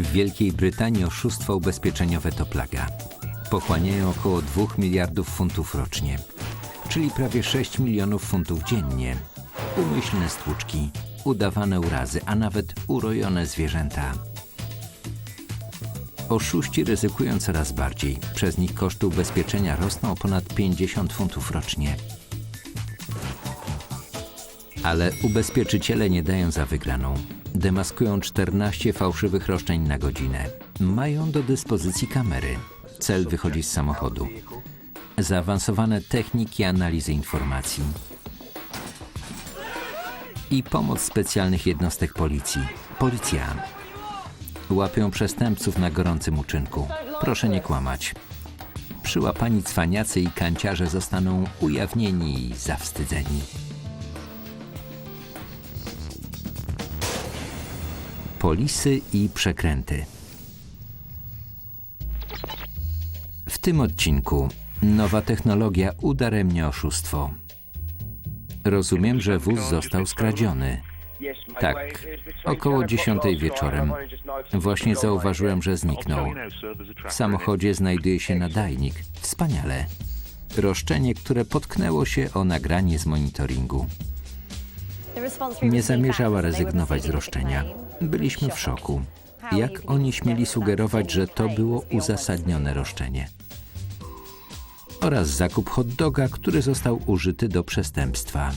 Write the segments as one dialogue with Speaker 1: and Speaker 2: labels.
Speaker 1: W Wielkiej Brytanii oszustwa ubezpieczeniowe to plaga. Pochłaniają około 2 miliardów funtów rocznie, czyli prawie 6 milionów funtów dziennie. Umyślne stłuczki, udawane urazy, a nawet urojone zwierzęta. Oszuści ryzykują coraz bardziej. Przez nich koszty ubezpieczenia rosną o ponad 50 funtów rocznie. Ale ubezpieczyciele nie dają za wygraną. Demaskują 14 fałszywych roszczeń na godzinę. Mają do dyspozycji kamery. Cel wychodzi z samochodu. Zaawansowane techniki analizy informacji. I pomoc specjalnych jednostek policji. Policja. Łapią przestępców na gorącym uczynku. Proszę nie kłamać. Przyłapani cwaniacy i kanciarze zostaną ujawnieni i zawstydzeni. Polisy i przekręty. W tym odcinku nowa technologia udaremnia oszustwo. Rozumiem, że wóz został skradziony.
Speaker 2: Tak, około 10 wieczorem.
Speaker 1: Właśnie zauważyłem, że zniknął. W samochodzie znajduje się nadajnik. Wspaniale. Roszczenie, które potknęło się o nagranie z monitoringu. Nie zamierzała rezygnować z roszczenia. Byliśmy w szoku. Jak oni śmieli sugerować, że to było uzasadnione roszczenie? Oraz zakup hot doga, który został użyty do przestępstwa.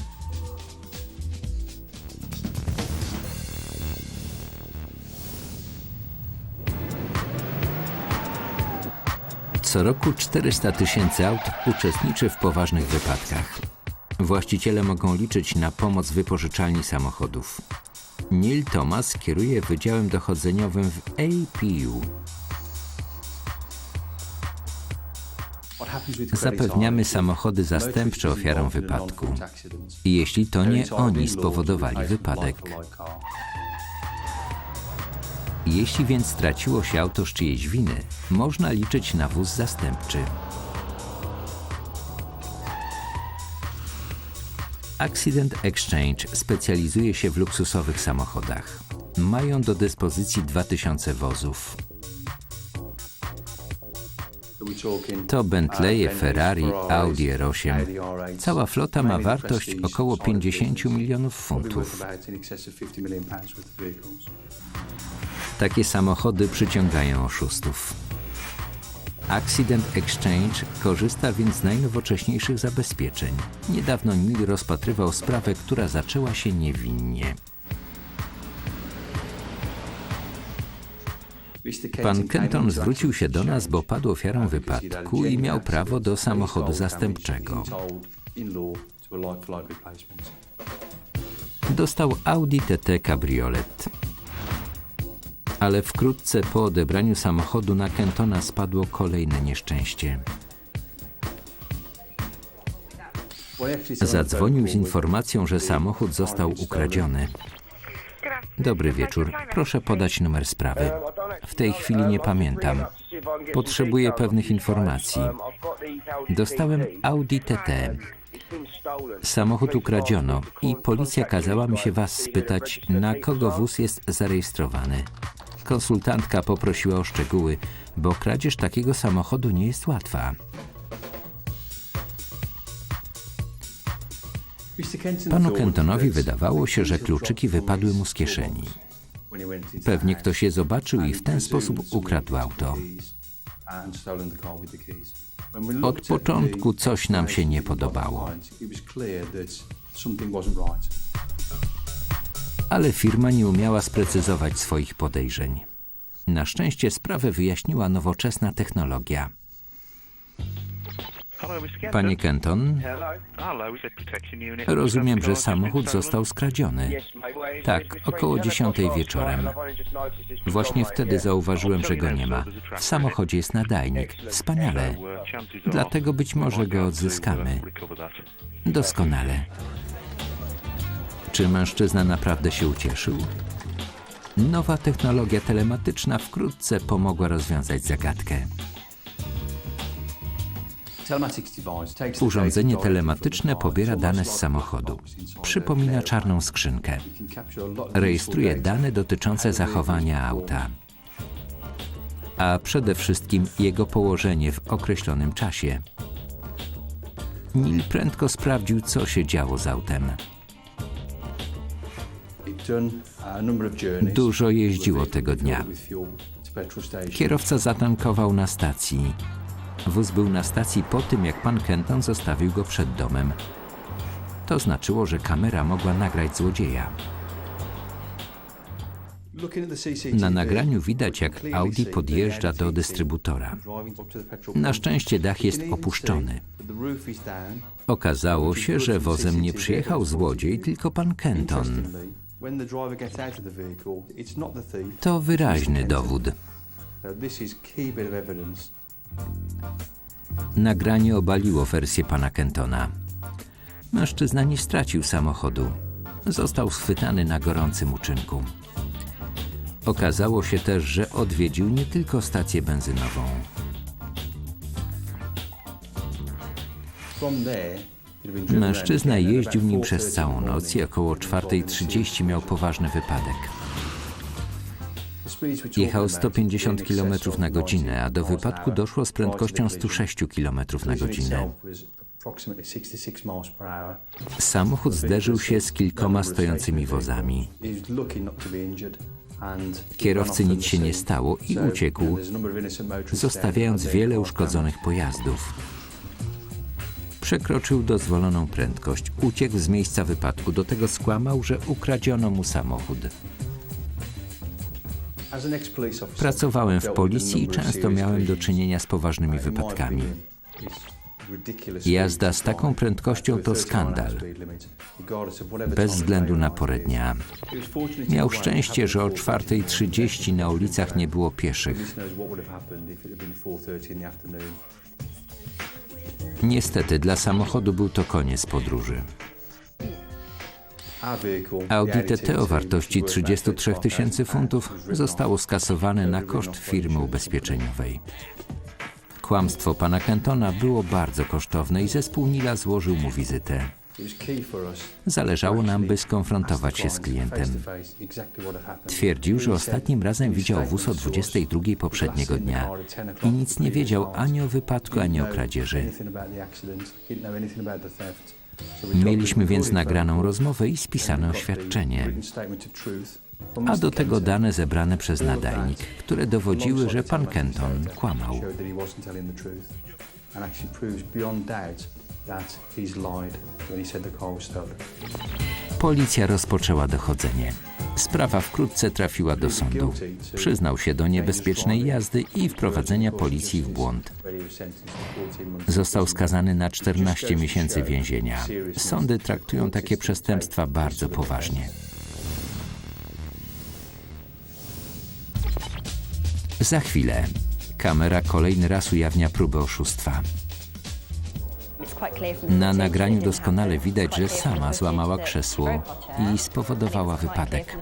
Speaker 1: Co roku 400 tysięcy aut uczestniczy w poważnych wypadkach. Właściciele mogą liczyć na pomoc wypożyczalni samochodów. Neil Thomas kieruje Wydziałem Dochodzeniowym w APU. Zapewniamy samochody zastępcze ofiarom wypadku. Jeśli to nie oni spowodowali wypadek. Jeśli więc straciło się auto z czyjejś winy, można liczyć na wóz zastępczy. Accident Exchange specjalizuje się w luksusowych samochodach. Mają do dyspozycji 2000 wozów. To Bentleye, Ferrari, Audi R8. Cała flota ma wartość około 50 milionów funtów. Takie samochody przyciągają oszustów. Accident Exchange korzysta więc z najnowocześniejszych zabezpieczeń. Niedawno Neil rozpatrywał sprawę, która zaczęła się niewinnie. Pan Kenton zwrócił się do nas, bo padł ofiarą wypadku i miał prawo do samochodu zastępczego. Dostał Audi TT Cabriolet. Ale wkrótce po odebraniu samochodu na Kentona spadło kolejne nieszczęście. Zadzwonił z informacją, że samochód został ukradziony. Dobry wieczór. Proszę podać numer sprawy. W tej chwili nie pamiętam. Potrzebuję pewnych informacji. Dostałem Audi TT. Samochód ukradziono i policja kazała mi się was spytać, na kogo wóz jest zarejestrowany. Konsultantka poprosiła o szczegóły, bo kradzież takiego samochodu nie jest łatwa. Panu Kentonowi wydawało się, że kluczyki wypadły mu z kieszeni. Pewnie ktoś je zobaczył i w ten sposób ukradł auto. Od początku coś nam się nie podobało. Ale firma nie umiała sprecyzować swoich podejrzeń. Na szczęście sprawę wyjaśniła nowoczesna technologia. Panie Kenton, rozumiem, że samochód został skradziony. Tak, około 10 wieczorem. Właśnie wtedy zauważyłem, że go nie ma. W samochodzie jest nadajnik. Wspaniale. Dlatego być może go odzyskamy. Doskonale. Czy mężczyzna naprawdę się ucieszył? Nowa technologia telematyczna wkrótce pomogła rozwiązać zagadkę. Urządzenie telematyczne pobiera dane z samochodu. Przypomina czarną skrzynkę. Rejestruje dane dotyczące zachowania auta. a przede wszystkim jego położenie w określonym czasie. Neil prędko sprawdził, co się działo z autem.
Speaker 3: Dużo jeździło tego dnia.
Speaker 1: Kierowca zatankował na stacji. Wóz był na stacji po tym, jak pan Kenton zostawił go przed domem. To znaczyło, że kamera mogła nagrać złodzieja.
Speaker 3: Na nagraniu widać, jak Audi podjeżdża do dystrybutora.
Speaker 1: Na szczęście dach jest opuszczony. Okazało się, że wozem nie przyjechał złodziej, tylko pan Kenton. To wyraźny dowód. Nagranie obaliło wersję pana Kentona. Mężczyzna nie stracił samochodu. Został schwytany na gorącym uczynku. Okazało się też, że odwiedził nie tylko stację benzynową. Mężczyzna jeździł nim przez całą noc i około 4.30 miał poważny wypadek. Jechał 150 km na godzinę, a do wypadku doszło z prędkością 106 km na godzinę. Samochód zderzył się z kilkoma stojącymi wozami.
Speaker 3: Kierowcy nic się nie stało i uciekł,
Speaker 1: zostawiając wiele uszkodzonych pojazdów. Przekroczył dozwoloną prędkość, uciekł z miejsca wypadku, do tego skłamał, że ukradziono mu samochód. Pracowałem w policji i często miałem do czynienia z poważnymi wypadkami. Jazda z taką prędkością to skandal, bez względu na porę dnia. Miał szczęście, że o 4.30 na ulicach nie było pieszych. Niestety dla samochodu był to koniec podróży. Audi TT o wartości 33 tysięcy funtów zostało skasowane na koszt firmy ubezpieczeniowej. Kłamstwo pana Kentona było bardzo kosztowne i zespół Nila złożył mu wizytę. Zależało nam, by skonfrontować się z klientem. Twierdził, że ostatnim razem widział wóz o 22 poprzedniego dnia i nic nie wiedział ani o wypadku, ani o kradzieży. Mieliśmy więc nagraną rozmowę i spisane oświadczenie, a do tego dane zebrane przez nadajnik, które dowodziły, że pan Kenton kłamał. Policja rozpoczęła dochodzenie. Sprawa wkrótce trafiła do sądu. Przyznał się do niebezpiecznej jazdy i wprowadzenia policji w błąd. Został skazany na 14 miesięcy więzienia. Sądy traktują takie przestępstwa bardzo poważnie. Za chwilę. Kamera kolejny raz ujawnia próbę oszustwa.
Speaker 4: Na nagraniu doskonale widać, że sama złamała krzesło i spowodowała wypadek.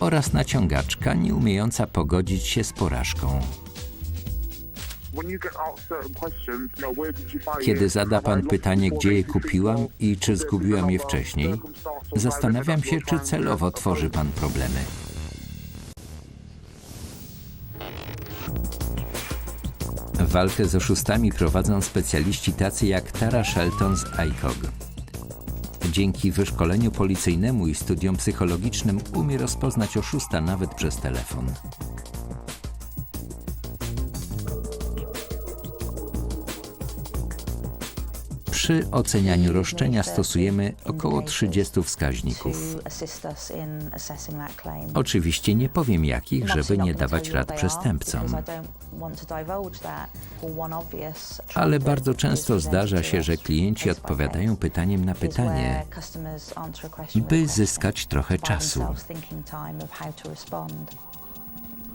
Speaker 1: Oraz naciągaczka nie umiejąca pogodzić się z porażką.
Speaker 4: Kiedy zada pan pytanie, gdzie je kupiłam i czy zgubiłam je wcześniej,
Speaker 1: Zastanawiam się, czy celowo tworzy pan problemy. Walkę z oszustami prowadzą specjaliści tacy jak Tara Shelton z ICOG. Dzięki wyszkoleniu policyjnemu i studiom psychologicznym umie rozpoznać oszusta nawet przez telefon. Przy ocenianiu roszczenia stosujemy około 30 wskaźników. Oczywiście nie powiem jakich, żeby nie dawać rad przestępcom. Ale bardzo często zdarza się, że klienci odpowiadają pytaniem na pytanie, by zyskać trochę czasu.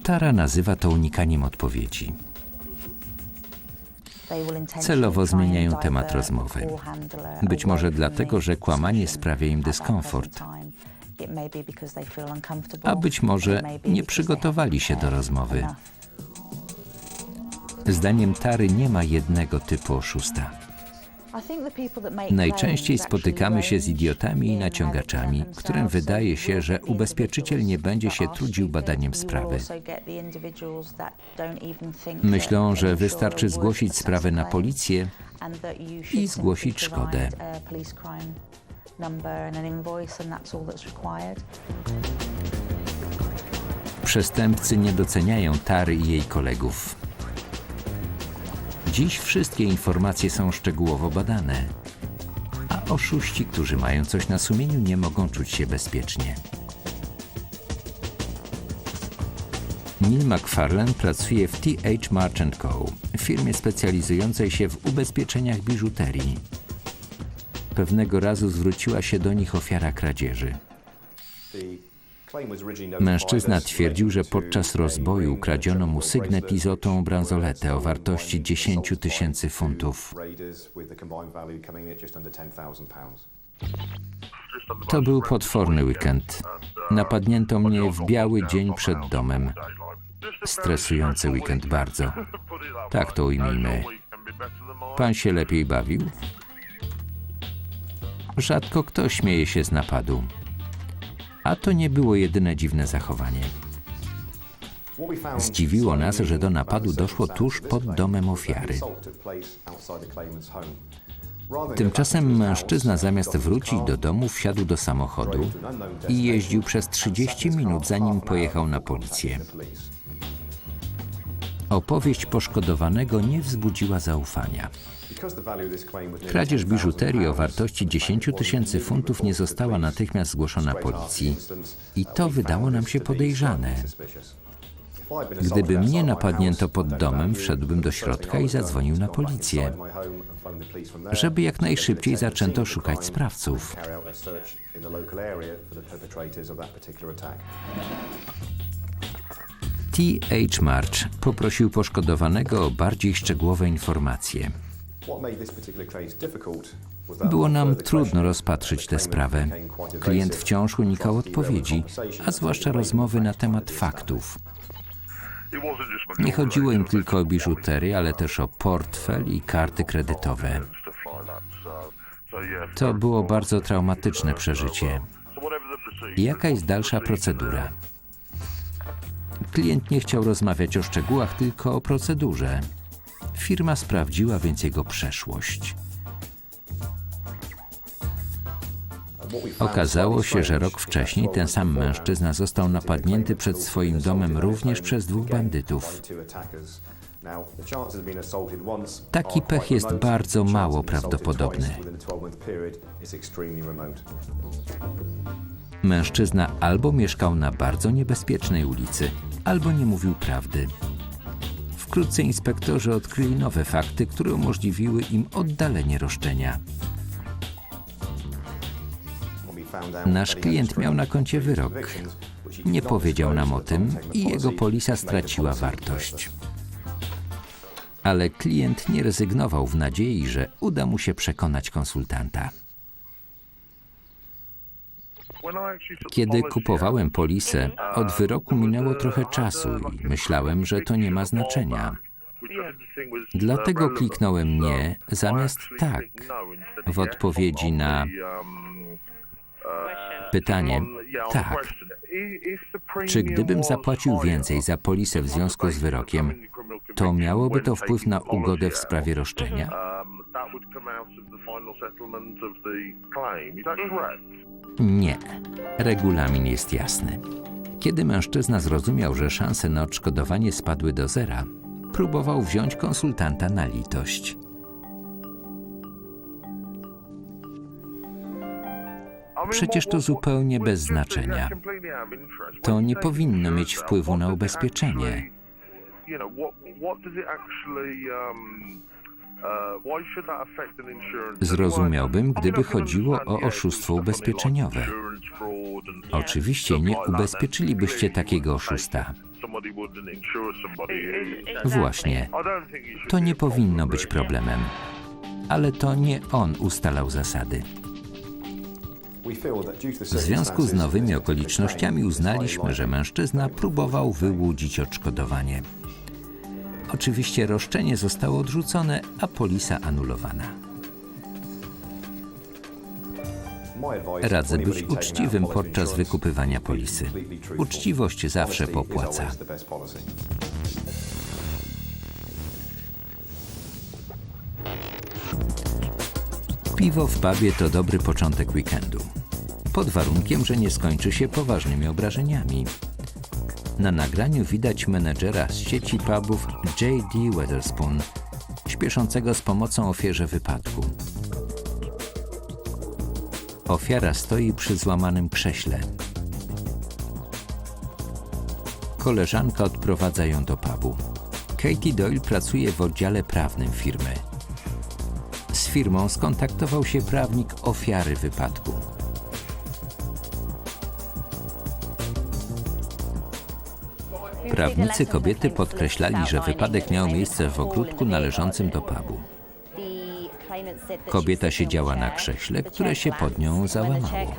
Speaker 1: Tara nazywa to unikaniem odpowiedzi.
Speaker 4: Celowo zmieniają temat rozmowy. Być może dlatego, że kłamanie sprawia im dyskomfort.
Speaker 1: A być może nie przygotowali się do rozmowy. Zdaniem Tary nie ma jednego typu oszusta. Najczęściej spotykamy się z idiotami i naciągaczami, którym wydaje się, że ubezpieczyciel nie będzie się trudził badaniem sprawy. Myślą, że wystarczy zgłosić sprawę na policję
Speaker 4: i zgłosić szkodę.
Speaker 1: Przestępcy nie doceniają Tary i jej kolegów. Dziś wszystkie informacje są szczegółowo badane, a oszuści, którzy mają coś na sumieniu, nie mogą czuć się bezpiecznie. Neil McFarlane pracuje w TH March Co., firmie specjalizującej się w ubezpieczeniach biżuterii. Pewnego razu zwróciła się do nich ofiara kradzieży. Mężczyzna twierdził, że podczas rozboju ukradziono mu sygnet i złotą bransoletę o wartości 10 tysięcy funtów. To był potworny weekend. Napadnięto mnie w biały dzień przed domem. Stresujący weekend bardzo. Tak to ujmijmy. Pan się lepiej bawił? Rzadko kto śmieje się z napadu. A to nie było jedyne dziwne zachowanie.
Speaker 3: Zdziwiło nas, że do napadu doszło tuż pod domem ofiary.
Speaker 1: Tymczasem mężczyzna zamiast wrócić do domu wsiadł do samochodu i jeździł przez 30 minut zanim pojechał na policję. Opowieść poszkodowanego nie wzbudziła zaufania. Kradzież biżuterii o wartości 10 tysięcy funtów nie została natychmiast zgłoszona policji i to wydało nam się podejrzane. Gdyby mnie napadnięto pod domem, wszedłbym do środka i zadzwonił na policję, żeby jak najszybciej zaczęto szukać sprawców. T.H. March poprosił poszkodowanego o bardziej szczegółowe informacje.
Speaker 3: Było nam trudno rozpatrzyć tę sprawę. Klient wciąż unikał odpowiedzi, a zwłaszcza rozmowy na temat faktów.
Speaker 1: Nie chodziło im tylko o biżuterię, ale też o portfel i karty kredytowe. To było bardzo traumatyczne przeżycie. Jaka jest dalsza procedura? Klient nie chciał rozmawiać o szczegółach, tylko o procedurze. Firma sprawdziła więc jego przeszłość. Okazało się, że rok wcześniej ten sam mężczyzna został napadnięty przed swoim domem również przez dwóch bandytów. Taki pech jest bardzo mało prawdopodobny. Mężczyzna albo mieszkał na bardzo niebezpiecznej ulicy, albo nie mówił prawdy. Wkrótce inspektorzy odkryli nowe fakty, które umożliwiły im oddalenie roszczenia. Nasz klient miał na koncie wyrok. Nie powiedział nam o tym i jego polisa straciła wartość. Ale klient nie rezygnował w nadziei, że uda mu się przekonać konsultanta. Kiedy kupowałem polisę, od wyroku minęło trochę czasu i myślałem, że to nie ma znaczenia. Dlatego kliknąłem nie zamiast tak w odpowiedzi na pytanie tak. Czy gdybym zapłacił więcej za polisę w związku z wyrokiem, to miałoby to wpływ na ugodę w sprawie roszczenia? Nie. Regulamin jest jasny. Kiedy mężczyzna zrozumiał, że szanse na odszkodowanie spadły do zera, próbował wziąć konsultanta na litość. Przecież to zupełnie bez znaczenia. To nie powinno mieć wpływu na ubezpieczenie. Zrozumiałbym, gdyby chodziło o oszustwo ubezpieczeniowe. Oczywiście nie ubezpieczylibyście takiego oszusta. Właśnie. To nie powinno być problemem. Ale to nie on ustalał zasady. W związku z nowymi okolicznościami uznaliśmy, że mężczyzna próbował wyłudzić odszkodowanie. Oczywiście roszczenie zostało odrzucone, a polisa anulowana. Radzę być uczciwym podczas wykupywania polisy. Uczciwość zawsze popłaca. Piwo w pubie to dobry początek weekendu. Pod warunkiem, że nie skończy się poważnymi obrażeniami. Na nagraniu widać menedżera z sieci pubów J.D. Weatherspoon, śpieszącego z pomocą ofierze wypadku. Ofiara stoi przy złamanym krześle. Koleżanka odprowadza ją do pubu. Katie Doyle pracuje w oddziale prawnym firmy. Z firmą skontaktował się prawnik ofiary wypadku. Prawnicy kobiety podkreślali, że wypadek miał miejsce w ogródku należącym do pubu.
Speaker 3: Kobieta siedziała na krześle, które się pod nią załamało.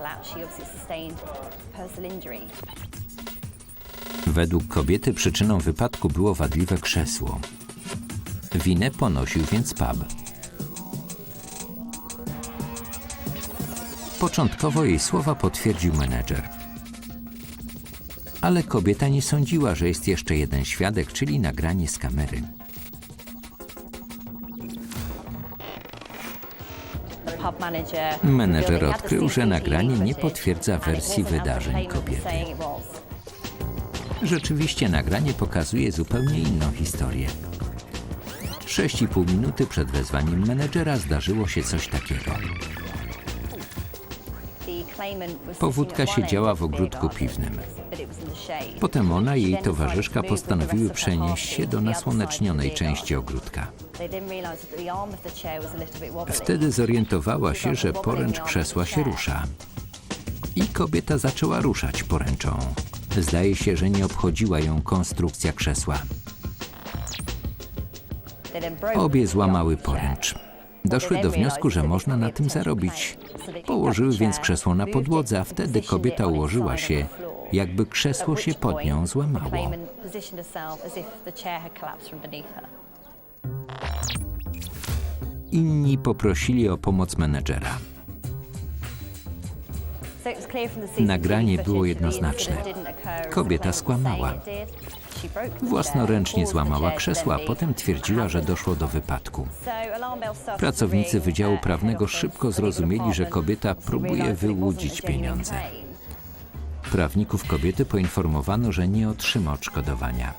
Speaker 1: Według kobiety przyczyną wypadku było wadliwe krzesło. Winę ponosił więc pub. Początkowo jej słowa potwierdził menedżer. Ale kobieta nie sądziła, że jest jeszcze jeden świadek, czyli nagranie z kamery.
Speaker 3: Menedżer odkrył, że nagranie nie potwierdza wersji wydarzeń kobiety.
Speaker 1: Rzeczywiście nagranie pokazuje zupełnie inną historię. 6,5 minuty przed wezwaniem menedżera zdarzyło się coś takiego.
Speaker 3: Powódka siedziała w ogródku piwnym.
Speaker 1: Potem ona i jej towarzyszka postanowiły przenieść się do nasłonecznionej części ogródka. Wtedy zorientowała się, że poręcz krzesła się rusza. I kobieta zaczęła ruszać poręczą. Zdaje się, że nie obchodziła ją konstrukcja krzesła. Obie złamały poręcz. Doszły do wniosku, że można na tym zarobić. Położyły więc krzesło na podłodze, a wtedy kobieta ułożyła się, jakby krzesło się pod nią złamało. Inni poprosili o pomoc menedżera.
Speaker 3: Nagranie było jednoznaczne. Kobieta skłamała.
Speaker 1: Własnoręcznie złamała krzesła, potem twierdziła, że doszło do wypadku. Pracownicy Wydziału Prawnego szybko zrozumieli, że kobieta próbuje wyłudzić pieniądze. Prawników kobiety poinformowano, że nie otrzyma odszkodowania.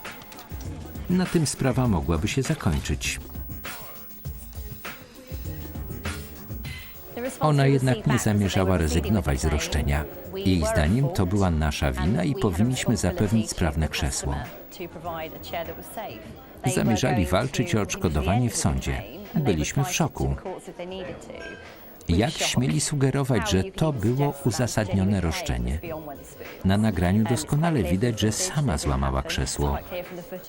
Speaker 1: Na tym sprawa mogłaby się zakończyć. Ona jednak nie zamierzała rezygnować z roszczenia. Jej zdaniem to była nasza wina i powinniśmy zapewnić sprawne krzesło. Zamierzali walczyć o odszkodowanie w sądzie. Byliśmy w szoku. Jak śmieli sugerować, że to było uzasadnione roszczenie? Na nagraniu doskonale widać, że sama złamała krzesło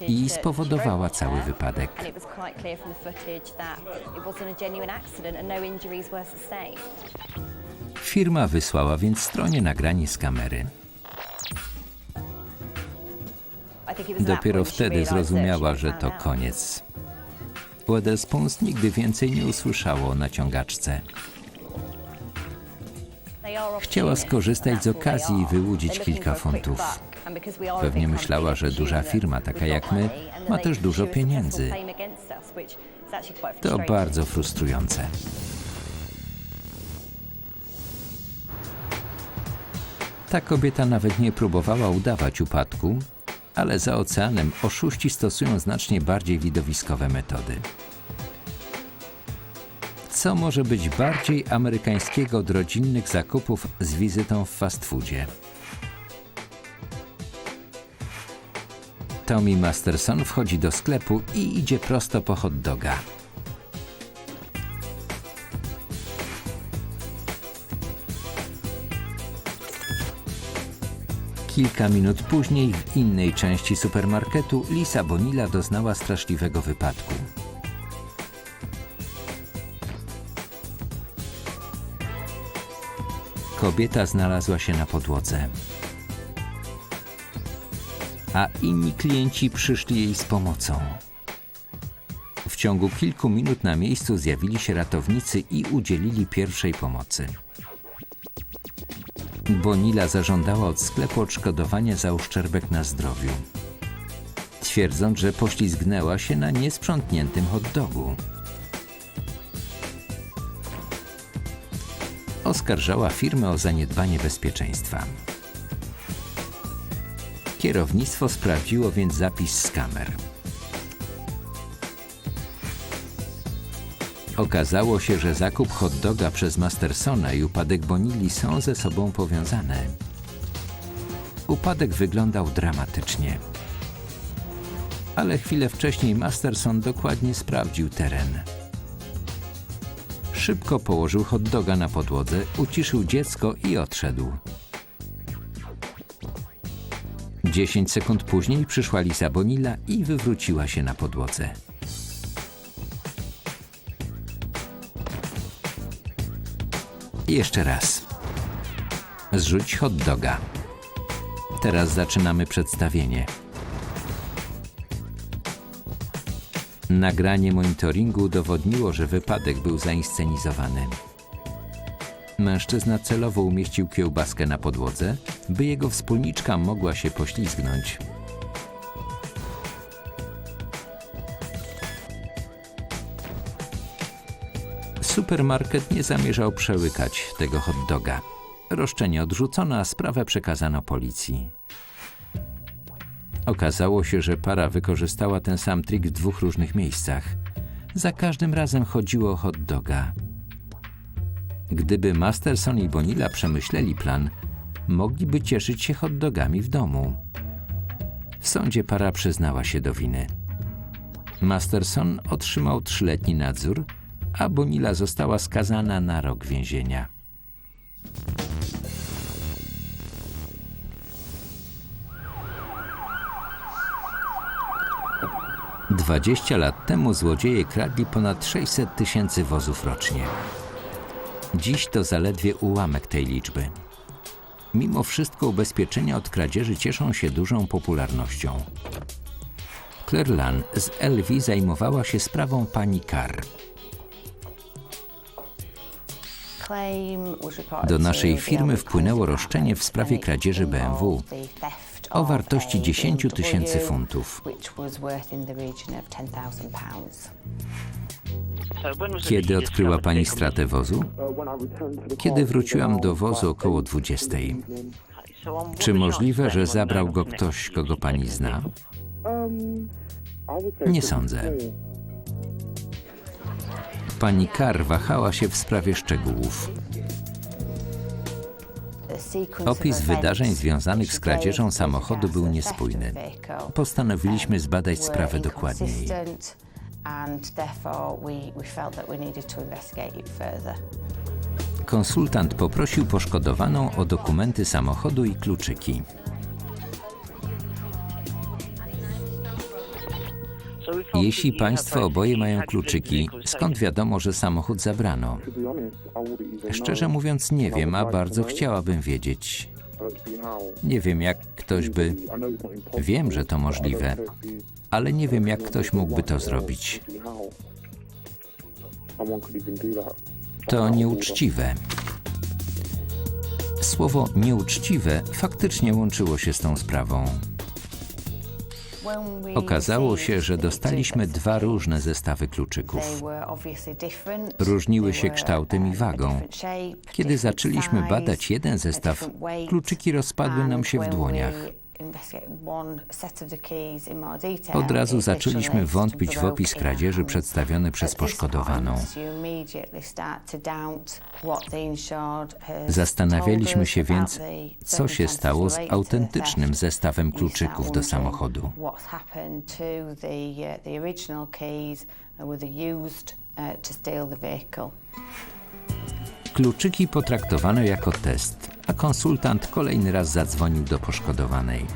Speaker 1: i spowodowała cały wypadek. Firma wysłała więc stronie nagranie z kamery. Dopiero wtedy zrozumiała, że to koniec. Weatherspoons nigdy więcej nie usłyszało o naciągaczce.
Speaker 3: Chciała skorzystać z okazji i wyłudzić kilka funtów.
Speaker 1: Pewnie myślała, że duża firma, taka jak my, ma też dużo pieniędzy. To bardzo frustrujące. Ta kobieta nawet nie próbowała udawać upadku, ale za oceanem oszuści stosują znacznie bardziej widowiskowe metody. Co może być bardziej amerykańskiego od rodzinnych zakupów z wizytą w fast foodzie? Tommy Masterson wchodzi do sklepu i idzie prosto po hot doga. Kilka minut później w innej części supermarketu Lisa Bonilla doznała straszliwego wypadku. Kobieta znalazła się na podłodze. A inni klienci przyszli jej z pomocą. W ciągu kilku minut na miejscu zjawili się ratownicy i udzielili pierwszej pomocy. Bonilla zażądała od sklepu odszkodowania za uszczerbek na zdrowiu, twierdząc, że poślizgnęła się na niesprzątniętym hot dogu. Oskarżała firmę o zaniedbanie bezpieczeństwa. Kierownictwo sprawdziło więc zapis z kamer. Okazało się, że zakup hot doga przez Mastersona i upadek Bonilli są ze sobą powiązane. Upadek wyglądał dramatycznie. Ale chwilę wcześniej Masterson dokładnie sprawdził teren. Szybko położył hot doga na podłodze, uciszył dziecko i odszedł. 10 sekund później przyszła Lisa Bonilla i wywróciła się na podłodze. Jeszcze raz. Zrzuć hot doga. Teraz zaczynamy przedstawienie. Nagranie monitoringu udowodniło, że wypadek był zainscenizowany. Mężczyzna celowo umieścił kiełbaskę na podłodze, by jego wspólniczka mogła się poślizgnąć. Supermarket nie zamierzał przełykać tego hot doga. Roszczenie odrzucono, a sprawę przekazano policji. Okazało się, że para wykorzystała ten sam trik w dwóch różnych miejscach. Za każdym razem chodziło o hot doga. Gdyby Masterson i Bonilla przemyśleli plan, mogliby cieszyć się hot dogami w domu. W sądzie para przyznała się do winy. Masterson otrzymał trzyletni nadzór, a Bonilla została skazana na rok więzienia. Dwadzieścia lat temu złodzieje kradli ponad 600 tysięcy wozów rocznie. Dziś to zaledwie ułamek tej liczby. Mimo wszystko ubezpieczenia od kradzieży cieszą się dużą popularnością. Claire z Elwi zajmowała się sprawą pani Carr.
Speaker 3: Do naszej firmy wpłynęło roszczenie w sprawie kradzieży BMW
Speaker 1: o wartości 10 tysięcy funtów.
Speaker 2: Kiedy odkryła Pani stratę wozu?
Speaker 1: Kiedy wróciłam do wozu około 20. Czy możliwe, że zabrał go ktoś, kogo pani zna? Nie sądzę. Pani Carr wahała się w sprawie szczegółów.
Speaker 3: Opis wydarzeń związanych z kradzieżą samochodu był niespójny.
Speaker 1: Postanowiliśmy zbadać sprawę dokładniej. Konsultant poprosił poszkodowaną o dokumenty samochodu i kluczyki. Jeśli Państwo oboje mają kluczyki, skąd wiadomo, że samochód zabrano? Szczerze mówiąc, nie wiem, a bardzo chciałabym wiedzieć. Nie wiem, jak ktoś by. Wiem, że to możliwe, ale nie wiem, jak ktoś mógłby to zrobić. To nieuczciwe. Słowo nieuczciwe faktycznie łączyło się z tą sprawą. Okazało się, że dostaliśmy dwa różne zestawy kluczyków. Różniły się kształtem i wagą. Kiedy zaczęliśmy badać jeden zestaw, kluczyki rozpadły nam się w dłoniach. Od razu zaczęliśmy wątpić w opis kradzieży przedstawiony przez poszkodowaną. Zastanawialiśmy się więc, co się stało z autentycznym zestawem kluczyków do samochodu. Kluczyki potraktowano jako test, a konsultant kolejny raz zadzwonił do poszkodowanej.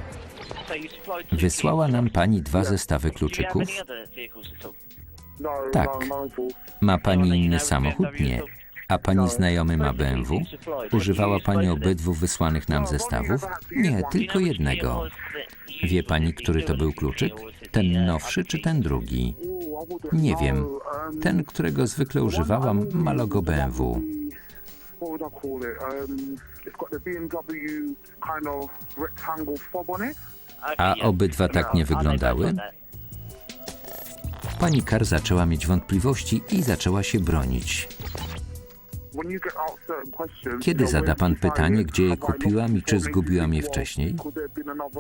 Speaker 1: Wysłała nam pani dwa zestawy kluczyków? Tak. Ma pani inny samochód? Nie. A pani znajomy ma BMW? Używała pani obydwu wysłanych nam zestawów? Nie, tylko jednego. Wie pani, który to był kluczyk? Ten nowszy czy ten drugi? Nie wiem. Ten, którego zwykle używałam, ma logo BMW.
Speaker 5: What would I call it? Um, it's got the BMW kind of rectangle fob on it.
Speaker 1: A obydwa tak nie wyglądały? Pani Kar zaczęła mieć wątpliwości i zaczęła się bronić. Kiedy zada pan pytanie, gdzie je kupiłam i czy zgubiłam je wcześniej?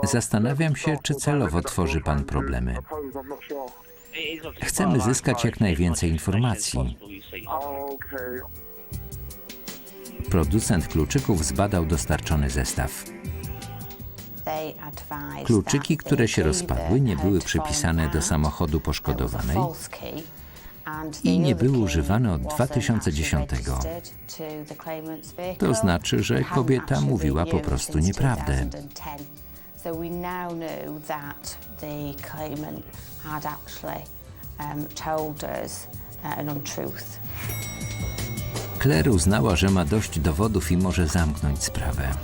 Speaker 1: Zastanawiam się, czy celowo tworzy pan problemy. Chcemy zyskać jak najwięcej informacji. Producent kluczyków zbadał dostarczony zestaw.
Speaker 3: Kluczyki, które się rozpadły, nie były przypisane do samochodu poszkodowanej
Speaker 1: i nie były używane od 2010.
Speaker 3: To znaczy, że kobieta mówiła po prostu nieprawdę.
Speaker 1: Claire uznała, że ma dość dowodów i może zamknąć sprawę.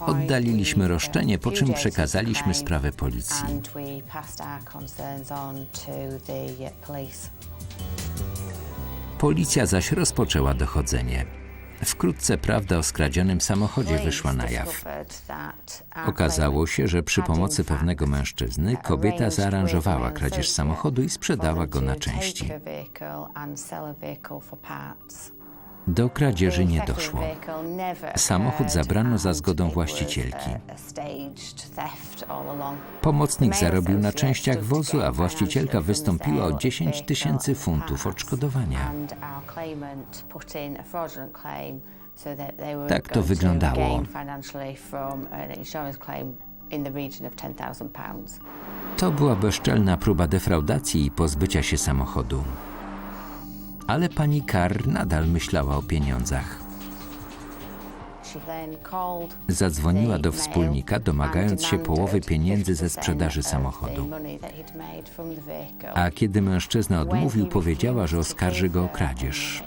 Speaker 3: Oddaliliśmy roszczenie, po czym przekazaliśmy sprawę
Speaker 1: policji. Policja zaś rozpoczęła dochodzenie. Wkrótce prawda o skradzionym samochodzie wyszła na jaw. Okazało się, że przy pomocy pewnego mężczyzny kobieta zaaranżowała kradzież samochodu i sprzedała go na części. Do kradzieży nie doszło. Samochód zabrano za zgodą właścicielki. Pomocnik zarobił na częściach wozu, a właścicielka wystąpiła o 10 tysięcy funtów odszkodowania.
Speaker 3: Tak to wyglądało.
Speaker 1: To była bezczelna próba defraudacji i pozbycia się samochodu. Ale pani Carr nadal myślała o pieniądzach. Zadzwoniła do wspólnika, domagając się połowy pieniędzy ze sprzedaży samochodu. A kiedy mężczyzna odmówił, powiedziała, że oskarży go o kradzież.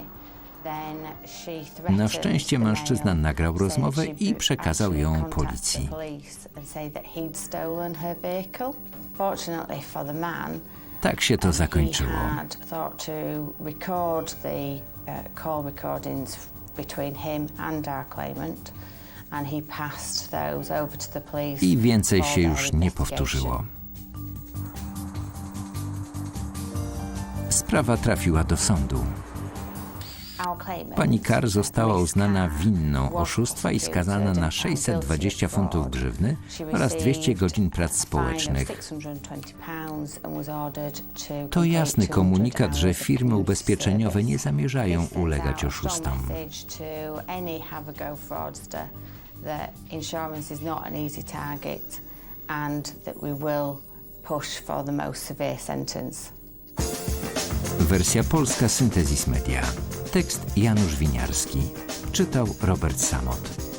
Speaker 1: Na szczęście mężczyzna nagrał rozmowę i przekazał ją policji. Tak się to zakończyło. I więcej się już nie powtórzyło. Sprawa trafiła do sądu. Pani Carr została uznana winną oszustwa i skazana na 620 funtów grzywny oraz 200 godzin prac społecznych. To jasny komunikat, że firmy ubezpieczeniowe nie zamierzają ulegać oszustom. Wersja polska Syntezis Media. Tekst Janusz Winiarski. Czytał Robert Samot.